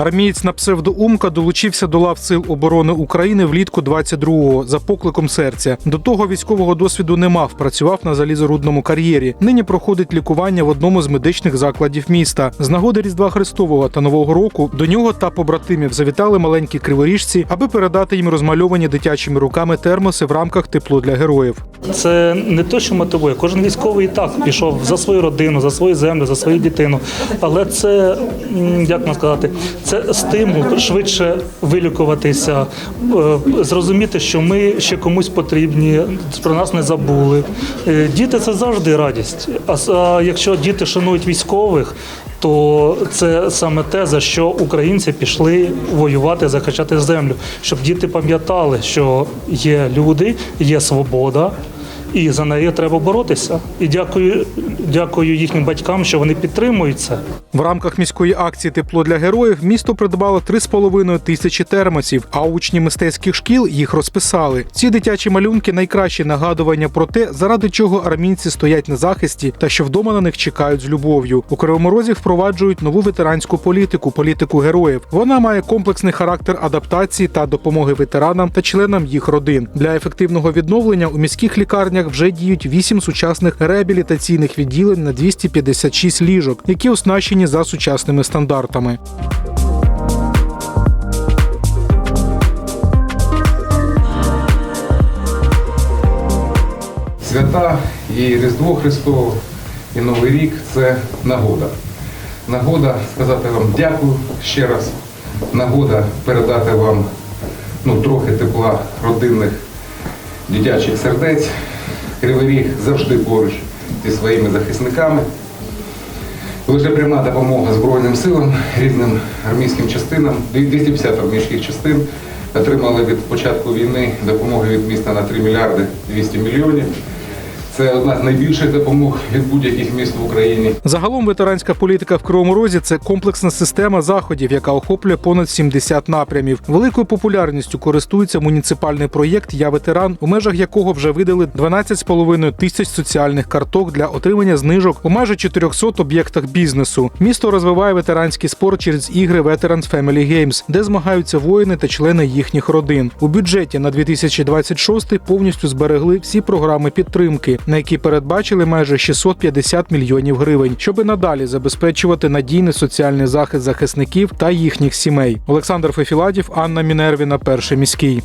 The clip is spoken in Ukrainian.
Армієць на псевдоумка долучився до лав сил оборони України влітку 22-го за покликом серця. До того військового досвіду не мав, працював на залізорудному кар'єрі. Нині проходить лікування в одному з медичних закладів міста. З нагоди Різдва Христового та Нового року до нього та побратимів завітали маленькі криворіжці, аби передати їм розмальовані дитячими руками термоси в рамках тепло для героїв. Це не те, що мотивує. Кожен військовий і так пішов за свою родину, за свою землю, за свою дитину. Але це як можна сказати, це стимул швидше вилікуватися, е, зрозуміти, що ми ще комусь потрібні, про нас не забули. Е, Діти це завжди радість. А якщо діти шанують військових, то це саме те, за що українці пішли воювати, захищати землю, щоб діти пам'ятали, що є люди, є свобода, і за неї треба боротися. І дякую, дякую їхнім батькам, що вони підтримують це. В рамках міської акції Тепло для героїв місто придбало 3,5 тисячі термосів, а учні мистецьких шкіл їх розписали. Ці дитячі малюнки найкращі нагадування про те, заради чого армійці стоять на захисті та що вдома на них чекають з любов'ю. У Кривому Розі впроваджують нову ветеранську політику політику героїв. Вона має комплексний характер адаптації та допомоги ветеранам та членам їх родин. Для ефективного відновлення у міських лікарнях вже діють 8 сучасних реабілітаційних відділень на 256 ліжок, які оснащені за сучасними стандартами. Свята і Різдво Христово, і Новий рік це нагода. Нагода сказати вам дякую ще раз. Нагода передати вам ну, трохи тепла родинних дитячих сердець. Кривий Ріг завжди поруч зі своїми захисниками. Лише пряма допомога Збройним силам, різним армійським частинам, 250 армійських частин отримали від початку війни допомоги від міста на 3 мільярди 200 мільйонів. Це одна з найбільших допомог від будь-яких міст в Україні. Загалом ветеранська політика в Кривому Розі це комплексна система заходів, яка охоплює понад 70 напрямів. Великою популярністю користується муніципальний проєкт Я ветеран, у межах якого вже видали 12,5 тисяч соціальних карток для отримання знижок у майже 400 об'єктах бізнесу. Місто розвиває ветеранський спорт через ігри Veterans Family Games, де змагаються воїни та члени їхніх родин. У бюджеті на 2026 повністю зберегли всі програми підтримки, на які передбачили майже 650 мільйонів гривень, щоб надалі забезпечувати надійний соціальний захист захисників та їхніх сімей. Олександр Фефіладів, Анна Мінервіна, перший міський.